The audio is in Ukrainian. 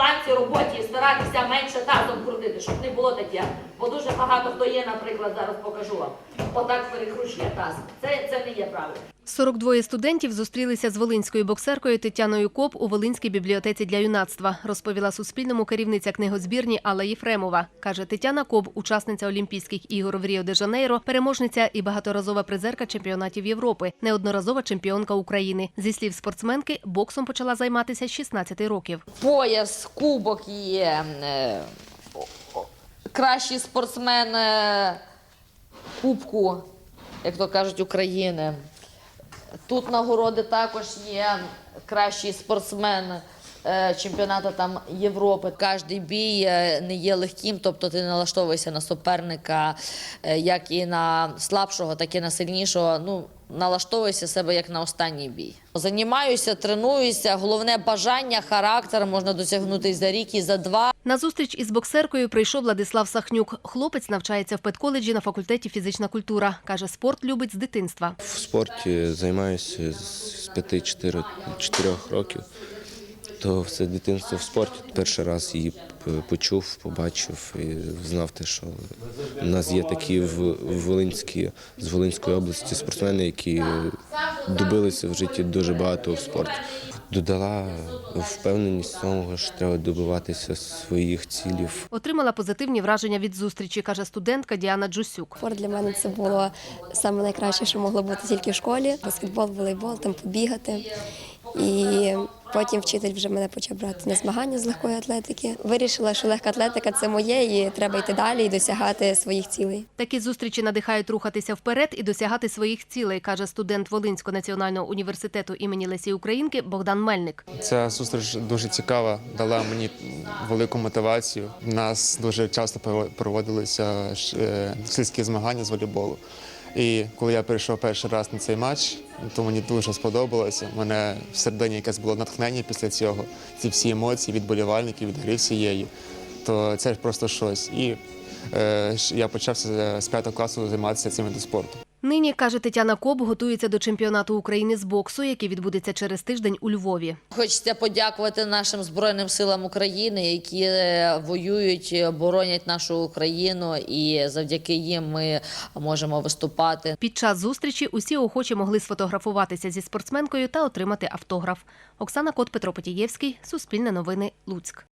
планці роботі старатися менше тазом крутити, щоб не було таке. Бо дуже багато хто є, наприклад, зараз покажу вам. Отак перекручує таз. Це, це не є правильно. 42 студентів зустрілися з волинською боксеркою Тетяною Коп у Волинській бібліотеці для юнацтва, розповіла Суспільному керівниця книгозбірні Алла Єфремова. Каже, Тетяна Коп, учасниця Олімпійських ігор в Ріо-де-Жанейро, переможниця і багаторазова призерка чемпіонатів Європи, неодноразова чемпіонка України. Зі слів спортсменки, боксом почала займатися з 16 років. пояс, кубок є. е, о- о- Кращий спортсмен е, Кубку, як то кажуть, України. Тут нагороди також є кращий спортсмен е, чемпіонату там Європи. Кожний бій е, не є легким, тобто ти налаштовуєшся на суперника, е, як і на слабшого, так і на сильнішого. Ну, налаштовуєшся себе як на останній бій. Займаюся, тренуюся. Головне бажання, характер можна досягнути за рік, і за два. На зустріч із боксеркою прийшов Владислав Сахнюк. Хлопець навчається в педколеджі на факультеті фізична культура. Каже, спорт любить з дитинства. В спорті займаюся з 5-4 років. То все дитинство в спорті. Перший раз її почув, побачив і знав те, що в нас є такі в Волинській, з Волинської області спортсмени, які добилися в житті дуже багато в спорті. Додала впевненість тому, що треба добиватися своїх цілів. Отримала позитивні враження від зустрічі, каже студентка Діана Джусюк. Спорт для мене це було саме найкраще, що могло бути тільки в школі. Баскетбол, волейбол, там побігати. І потім вчитель вже мене почав брати на змагання з легкої атлетики. Вирішила, що легка атлетика це моє, і треба йти далі і досягати своїх цілей. Такі зустрічі надихають рухатися вперед і досягати своїх цілей, каже студент Волинського національного університету імені Лесі Українки Богдан Мельник. Ця зустріч дуже цікава, дала мені велику мотивацію. У нас дуже часто проводилися е, сільські змагання з волейболу. І коли я прийшов перший раз на цей матч, то мені дуже сподобалося. У мене всередині якесь було натхнення після цього. Ці всі емоції від болівальників, від гри всієї. То це ж просто щось. І е, я почався з п'ятого класу займатися цим видом спорту. Нині, каже Тетяна Коб, готується до чемпіонату України з боксу, який відбудеться через тиждень у Львові. Хочеться подякувати нашим Збройним силам України, які е, воюють, е, боронять нашу Україну, і завдяки їм ми можемо виступати. Під час зустрічі усі охочі могли сфотографуватися зі спортсменкою та отримати автограф. Оксана Кот, Петро Потієвський, Суспільне новини, Луцьк.